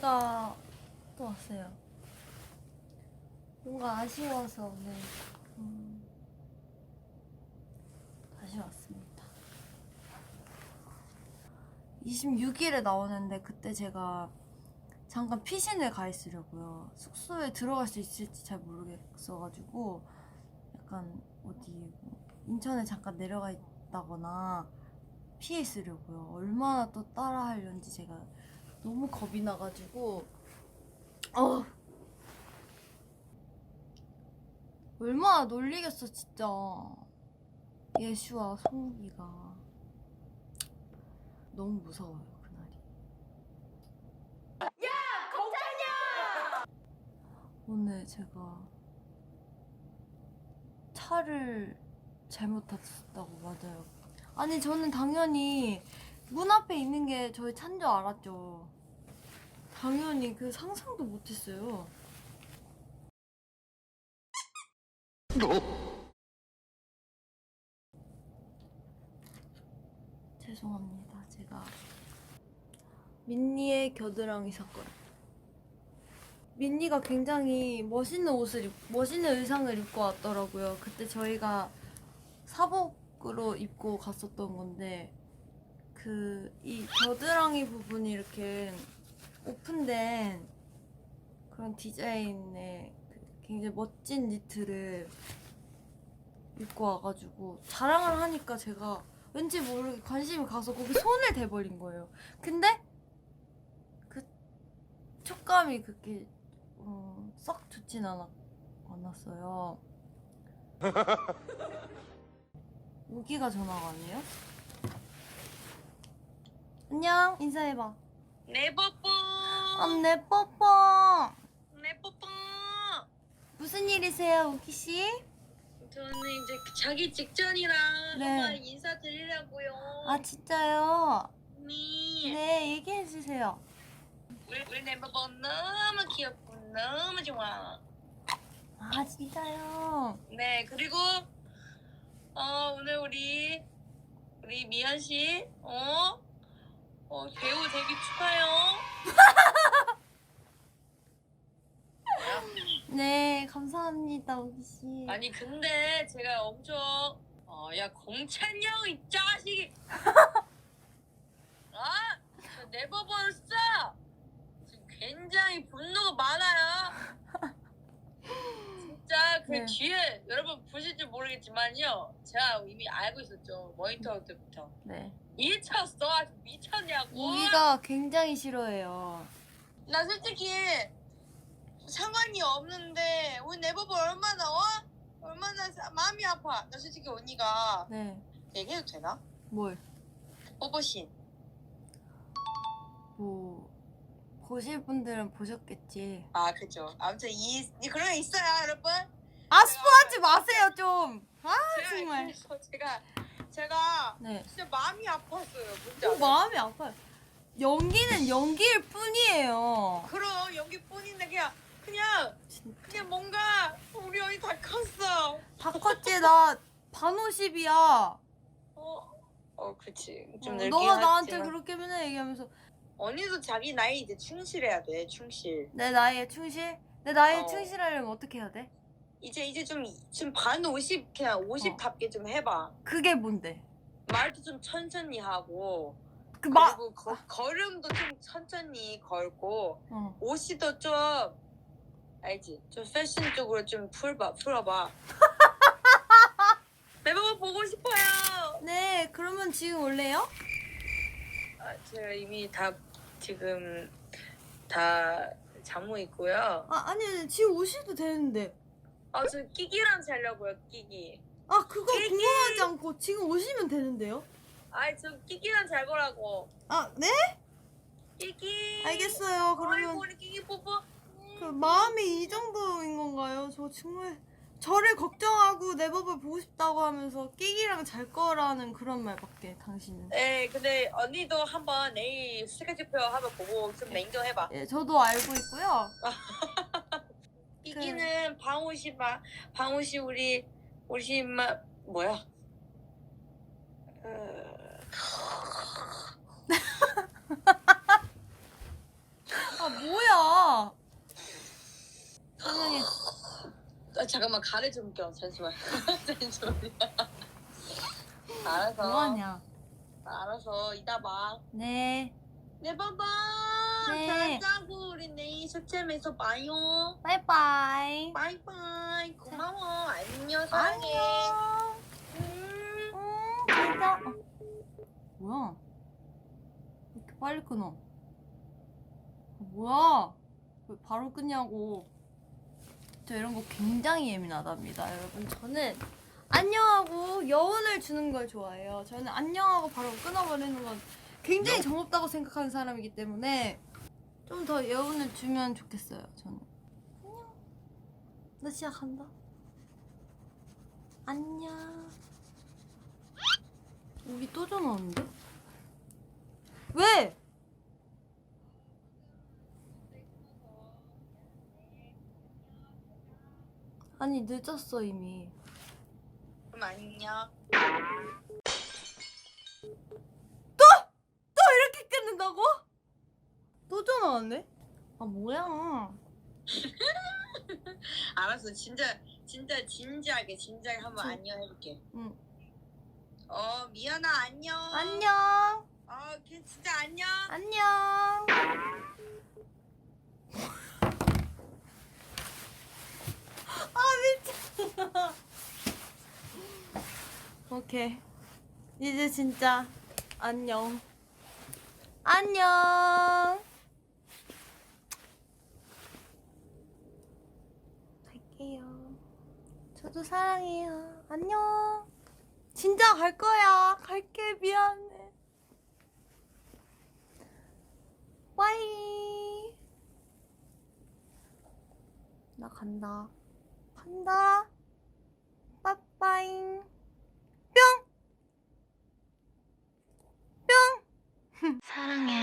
제가 또 왔어요. 뭔가 아쉬워서 오늘 음, 다시 왔습니다. 26일에 나오는데 그때 제가 잠깐 피신을 가 있으려고요. 숙소에 들어갈 수 있을지 잘 모르겠어가지고 약간 어디 뭐 인천에 잠깐 내려가 있다거나 피해 있으려고요. 얼마나 또 따라 하려는지 제가 너무 겁이 나가지고. 어. 얼마나 놀리겠어 진짜. 예슈와 송욱이가. 너무 무서워요 그날이. 야 검찰이야! 오늘 제가 차를 잘못 탔다고 맞아요. 아니 저는 당연히 문 앞에 있는 게 저희 차인 줄 알았죠 당연히 그 상상도 못했어요 죄송합니다. 제가 민니의 겨드랑이 사건. 민니가 굉장히 멋있는 옷을 입, 멋있는 의상을 입고 왔더라고요. 그때 저희가 사복으로 입고 갔었던 건데 그 이 겨드랑이 부분이 이렇게 오픈된 그런 디자인의 그 굉장히 멋진 니트를 입고 와가지고 자랑을 하니까 제가 왠지 모르게 관심이 가서 거기 손을 대버린 거예요. 근데 그 촉감이 그렇게 어, 썩 좋진 않았, 않았어요. 우기가 전화가 왔네요. 안녕 인사해봐. 네 뽀뽀 안내 뽀뽀. 네 뽀뽀 무슨 일이세요 우기 씨? 저는 이제 자기 직전이라 네. 한번 인사드리려고요 아 진짜요? 네. 네 얘기해 주세요. 우리, 우리 네 뽀뽀 너무 귀엽고 너무 좋아 아 진짜요? 네 그리고 어 오늘 우리 우리 미연 씨 어? 어 배우 데뷔 축하해요. 네 감사합니다 우기 씨. 아니 근데 제가 엄청 어 야 공찬영 이 자식이 아 네버버스 지금 굉장히 분노가 많아요. 진짜 그 네. 뒤에 여러분 보실지 모르겠지만요 제가 이미 알고 있었죠 모니터 때부터 네. 미쳤어 아주 미쳤냐고 우기가 굉장히 싫어해요. 나 솔직히 상관이 없는데 우리 네버버 얼마나 어? 얼마나 사- 마음이 아파 나 솔직히 언니가 네. 얘기해도 되나? 뭘? 뽀뽀신 뭐 보실 분들은 보셨겠지. 아 그죠 아무튼 이, 이 그런 게 있어요 여러분 아 스포하지 마세요 좀. 아 제가 정말. 그래서 제가 제가 네. 진짜 마음이 아팠어요 뭔지 또 알아요? 마음이 아파요. 연기는 연기일 뿐이에요. 그럼 연기뿐인데 그냥 그냥 그냥 뭔가 우리 언니 다 컸어 다 컸지 나 반오십이야. 어, 어 그치 좀 어, 늙긴 너가 나한테 하지만. 그렇게 맨날 얘기하면서 언니도 자기 나이 이제 충실해야 돼 충실 내 나이에 충실? 내 나이에 어. 충실하려면 어떻게 해야 돼? 이제 이제 좀좀반50 그냥 50답게 어. 좀 해봐. 그게 뭔데? 말도 좀 천천히 하고 그 마. 그리고 거- 걸음도 좀 천천히 걸고 어. 옷이도 좀 알지? 좀 패션 쪽으로 좀 풀봐 풀어봐. 매번 보고 싶어요. 네, 그러면 지금 올래요? 아, 제가 이미 다 지금 다 잠모 있고요. 아, 아니, 아니, 지금 오셔도 되는데. 아, 저 끼기랑 자려고요. 끼기. 아, 그거 끼기! 궁금하지 않고 지금 오시면 되는데요? 아이, 저 끼기랑 잘 거라고. 아, 네? 끼기. 알겠어요. 아이고, 그러면 우리 끼기 뽀뽀. 그 마음이 이 정도인 건가요? 저 정말 저를 걱정하고 내 법을 보고 싶다고 하면서 끼기랑 잘 거라는 그런 말밖에 당신은. 네, 근데 언니도 한번 내일 스케줄표 한번 보고 좀 냉정해봐. 예, 저도 알고 있고요. 끼기는 방우 씨 마, 방우 씨 우리 우리 집마 뭐야? 어, 아, 뭐야? 아, 잠깐만 가래 좀 껴. 잠시만. 잠시만요. 알아서. 뭐하냐? 알아서 이따 봐. 네. 네 봐봐. 네. 잘 자고 우리 내일 쇼챔에서 봐요. 바이바이. 바이바이. 고마워. 안녕 사랑해. 안녕. 음. 음, 진짜. 어. 뭐야? 왜 이렇게 빨리 끊어? 어, 뭐야? 왜 바로 끊냐고. 저 이런 거 굉장히 예민하답니다, 여러분. 저는 안녕하고 여운을 주는 걸 좋아해요. 저는 안녕하고 바로 끊어버리는 건 굉장히 정없다고 생각하는 사람이기 때문에 좀 더 여운을 주면 좋겠어요, 저는. 안녕. 나 시작한다. 안녕. 여기 또 전화 오는데? 왜? 아니 늦었어 이미 그럼 안녕. 또 이렇게 끊는다고? 또 전화 왔네? 아 뭐야 알았어. 진짜 진짜 진지하게 진지하게 한번 진- 안녕 해볼게. 응. 어 미연아 안녕. 안녕 어 걔 진짜 안녕. 안녕 아 미쳤어 오케이 이제 진짜 안녕 안녕 갈게요. 저도 사랑해요. 안녕. 진짜 갈 거야. 갈게. 미안해. 빠이. 나 간다. 간다. 빠빠잉. 뿅. 뿅. 사랑해